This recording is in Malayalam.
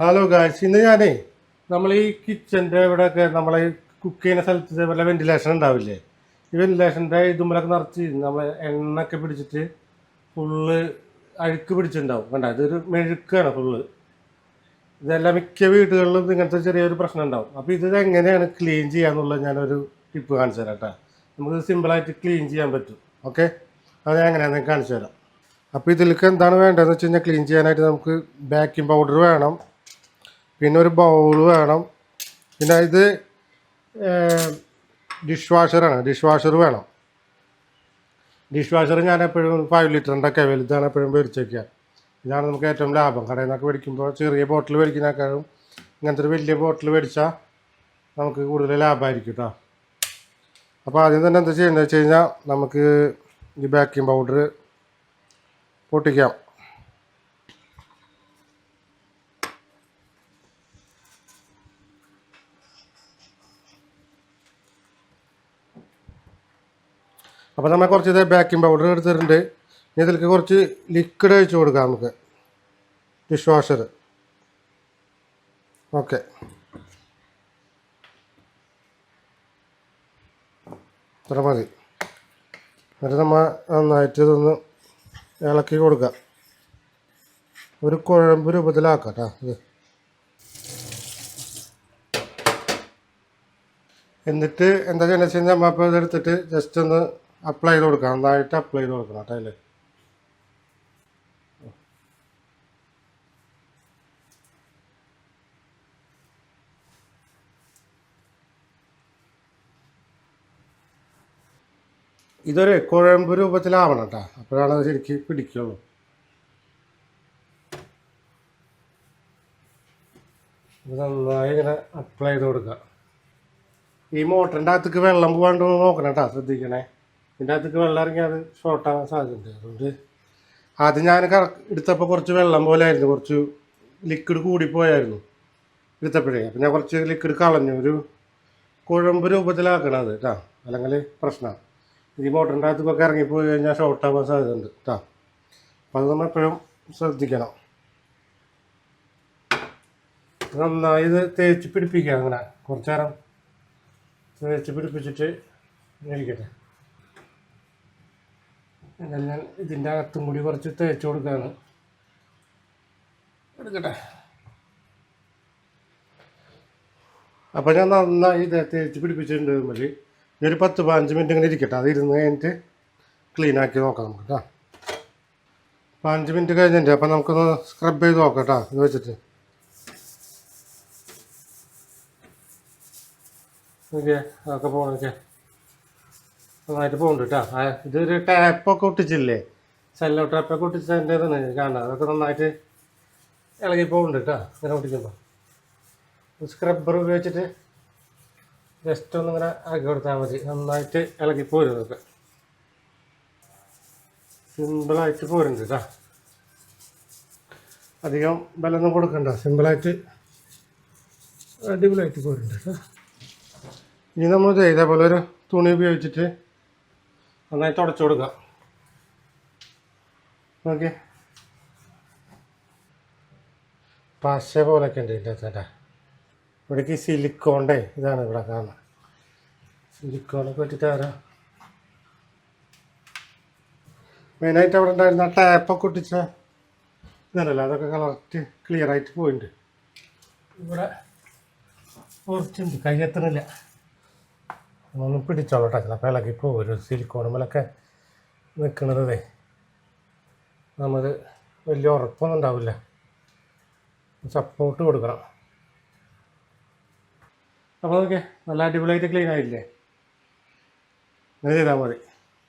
ഹലോ ഗായ്സ് ഇന്ന് ഞാനേ നമ്മൾ ഈ കിച്ചന്റെ ഇവിടെയൊക്കെ നമ്മളെ കുക്ക് ചെയ്യുന്ന സ്ഥലത്ത് വല്ല വെന്റിലേഷൻ ഉണ്ടാവില്ലേ? ഈ വെന്റിലേഷന്റെ ഇതുമ്മലൊക്കെ നിറച്ച് നമ്മൾ എണ്ണയൊക്കെ പിടിച്ചിട്ട് ഫുള്ള് അഴുക്ക് പിടിച്ചിട്ടുണ്ടാവും. കണ്ട? ഇതൊരു മെഴുക്കാണ് ഫുള്ള് ഇതെല്ലാം മിക്ക വീടുകളിലും ഇങ്ങനത്തെ ചെറിയൊരു പ്രശ്നം ഉണ്ടാവും അപ്പോൾ ഇത് എങ്ങനെയാണ് ക്ലീൻ ചെയ്യാന്നുള്ളത് ഞാനൊരു ടിപ്പ് കാണിച്ചു തരാം കേട്ടോ. നമുക്ക് സിമ്പിളായിട്ട് ക്ലീൻ ചെയ്യാൻ പറ്റും. ഓക്കെ അത് ഞാൻ എങ്ങനെയാണെന്ന് കാണിച്ചു തരാം. അപ്പോൾ ഇതിലേക്ക് എന്താണ് വേണ്ടതെന്ന് വെച്ച് കഴിഞ്ഞാൽ ക്ലീൻ ചെയ്യാനായിട്ട് നമുക്ക് ബേക്കിംഗ് പൗഡർ വേണം. പിന്നെ ഒരു ബൗൾ വേണം. പിന്നെ ഇത് ഡിഷ് വാഷറാണ് ഡിഷ് വാഷർ വേണം. ഡിഷ് വാഷർ ഞാൻ എപ്പോഴും ഫൈവ് ലിറ്ററിന്റെ ഒക്കെ വലുതാണ് എപ്പോഴും മേടിച്ചേക്കുക ഇതാണ് നമുക്ക് ഏറ്റവും ലാഭം. കടയിൽ നിന്നൊക്കെ മേടിക്കുമ്പോൾ ചെറിയ ബോട്ടിൽ മേടിക്കുന്നേക്കാളും ഇങ്ങനത്തെ ഒരു വലിയ ബോട്ടിൽ മേടിച്ചാൽ നമുക്ക് കൂടുതൽ ലാഭമായിരിക്കും കേട്ടോ അപ്പോൾ ആദ്യം തന്നെ എന്താ ചെയ്യേണ്ടത് വെച്ച് കഴിഞ്ഞാൽ നമുക്ക് ഈ ബേക്കിംഗ് പൗഡർ പൊട്ടിക്കാം. അപ്പോൾ നമ്മൾ കുറച്ച് ഇതേ ബേക്കിംഗ് പൗഡർ എടുത്തിട്ടുണ്ട്. ഇനി ഇതിലേക്ക് കുറച്ച് ലിക്വിഡ് ഒഴിച്ച് കൊടുക്കാം നമുക്ക്. ഡിഷ് വാഷർ ഓക്കെ ഇത്ര മതി. എന്നിട്ട് നമ്മൾ നന്നായിട്ട് ഇതൊന്ന് ഇളക്കി കൊടുക്കാം. ഒരു കുഴമ്പ് രൂപത്തിലാക്കാം കേട്ടോ ഇത്. എന്നിട്ട് എന്താ ചെയ്യണമെന്ന് വെച്ച് കഴിഞ്ഞാൽ നമ്മൾ അപ്പോൾ ഇതെടുത്തിട്ട് ജസ്റ്റ് ഒന്ന് അപ്ലൈ ചെയ്ത് കൊടുക്കാം നന്നായിട്ട് അപ്ലൈ ചെയ്ത് കൊടുക്കണം കേട്ടോ അതിൽ ഇതൊരു കുഴമ്പ് രൂപത്തിലാവണം കേട്ടോ. അപ്പോഴാണ് അത് ശരിക്ക് പിടിക്കുള്ളൂ. നന്നായി ഇങ്ങനെ അപ്ലൈ ചെയ്ത് കൊടുക്കുക. ഈ മോട്ടറിന്റെ അകത്തേക്ക് വെള്ളം പോകാണ്ട് നോക്കണം കേട്ടോ ശ്രദ്ധിക്കണേ. ഇതിന്റെ അകത്തേക്ക് വെള്ളം ഇറങ്ങി അത് ഷോർട്ടാകാൻ സാധ്യതയുണ്ട്. അതുകൊണ്ട് ആദ്യം ഞാൻ എടുത്തപ്പോൾ കുറച്ച് വെള്ളം പോലെ ആയിരുന്നു. കുറച്ച് ലിക്വിഡ് കൂടിപ്പോയായിരുന്നു എടുത്തപ്പോഴേ. അപ്പം ഞാൻ കുറച്ച് ലിക്വിഡ് കളഞ്ഞു. ഒരു കുഴമ്പ് രൂപത്തിലാക്കണം അത് അല്ലെങ്കിൽ പ്രശ്നമാണ് ഇനി മോട്ടറിന്റെ അകത്തേക്കൊക്കെ ഇറങ്ങിപ്പോയി കഴിഞ്ഞാൽ ഷോർട്ടാകാൻ സാധ്യതയുണ്ട് കേട്ടോ അപ്പം അത് നമ്മൾ എപ്പോഴും ശ്രദ്ധിക്കണം. നന്നായി ഇത് തേച്ച് പിടിപ്പിക്കുക അങ്ങനെ. കുറച്ച് നേരം തേച്ച് പിടിപ്പിച്ചിട്ട് ഇരിക്കട്ടെ. എന്നാൽ ഞാൻ ഇതിന്റെ അകത്തും കൂടി കുറച്ച് തേച്ച് കൊടുക്കുകയാണ് എടുക്കട്ടെ. അപ്പോൾ ഞാൻ നന്നായി ഇത് തേച്ച് പിടിപ്പിച്ചിട്ടുണ്ട് മതി ഒരു പത്ത് പതിനഞ്ച് മിനിറ്റ് ഇങ്ങനെ ഇരിക്കട്ടെ. അത് ഇരുന്ന് കഴിഞ്ഞിട്ട് ക്ലീൻ ആക്കി നോക്കാം നമുക്ക് കേട്ടോ. പതിനഞ്ച് മിനിറ്റ് കഴിഞ്ഞിട്ട് അപ്പം നമുക്കൊന്ന് സ്ക്രബ് ചെയ്ത് നോക്കാം കേട്ടോ. ഇത് വെച്ചിട്ട്. ഓക്കെ അതൊക്കെ പോകണൊക്കെ നന്നായിട്ട് പോകുന്നുണ്ട് കേട്ടോ ഇതൊരു ടാപ്പൊക്കെ ഒട്ടിച്ചില്ലേ? സെല്ലോ ടാപ്പൊക്കെ ഒട്ടിച്ചതിന്റെതാണ് കാണാം. അതൊക്കെ നന്നായിട്ട് ഇളകി പോകുന്നുണ്ട് കേട്ടോ ഇങ്ങനെ ഒട്ടിക്കുമ്പോൾ സ്ക്രബ്ബർ ഉപയോഗിച്ചിട്ട് ജസ്റ്റ് ഒന്ന് ഇങ്ങനെ ആക്കി കൊടുത്താൽ മതി. നന്നായിട്ട് ഇളകി പോരും ഇതൊക്കെ. സിമ്പിളായിട്ട് പോരുന്നുണ്ട് കേട്ടോ അധികം ബലമൊന്നും കൊടുക്കണ്ട. സിമ്പിളായിട്ട് അടിപൊളിയായിട്ട് പോരുന്നുണ്ട് കേട്ടോ ഇനി നമ്മൾ ദേ ഇതേപോലെ ഒരു തുണി ഉപയോഗിച്ചിട്ട് നന്നായി തുടച്ചു കൊടുക്കുക നോക്കി. പശ പോലൊക്കെ ഉണ്ട് ഇതിന്റെ ചേട്ടാ ഇവിടേക്ക് സിലിക്കോണ്ടേ ഇതാണ് ഇവിടെ കാണുന്നത്. സിലിക്കോണൊക്കെ വെച്ചിട്ട് ആരാ? മെയിനായിട്ട് അവിടെ ഉണ്ടായിരുന്ന ടാപ്പൊക്കെ ഒട്ടിച്ച ഇതല്ലല്ലോ അതൊക്കെ കളർട്ട് ക്ലിയർ ആയിട്ട് പോയിട്ടുണ്ട്. ഇവിടെ കുറച്ചുണ്ട് കയ്യെത്തണില്ല. ഒന്ന് പിടിച്ചോളട്ടെ. ചിലപ്പോൾ ഇളകി ഒരു സിലിക്കോണുമലൊക്കെ നിൽക്കുന്നതേ നമ്മൾ വലിയ ഉറപ്പൊന്നും ഉണ്ടാവില്ല. സപ്പോർട്ട് കൊടുക്കണം. അപ്പോൾ ഓക്കെ നല്ല അടിപൊളിയായിട്ട് ക്ലീൻ ആയില്ലേ? അങ്ങനെ ചെയ്താൽ മതി.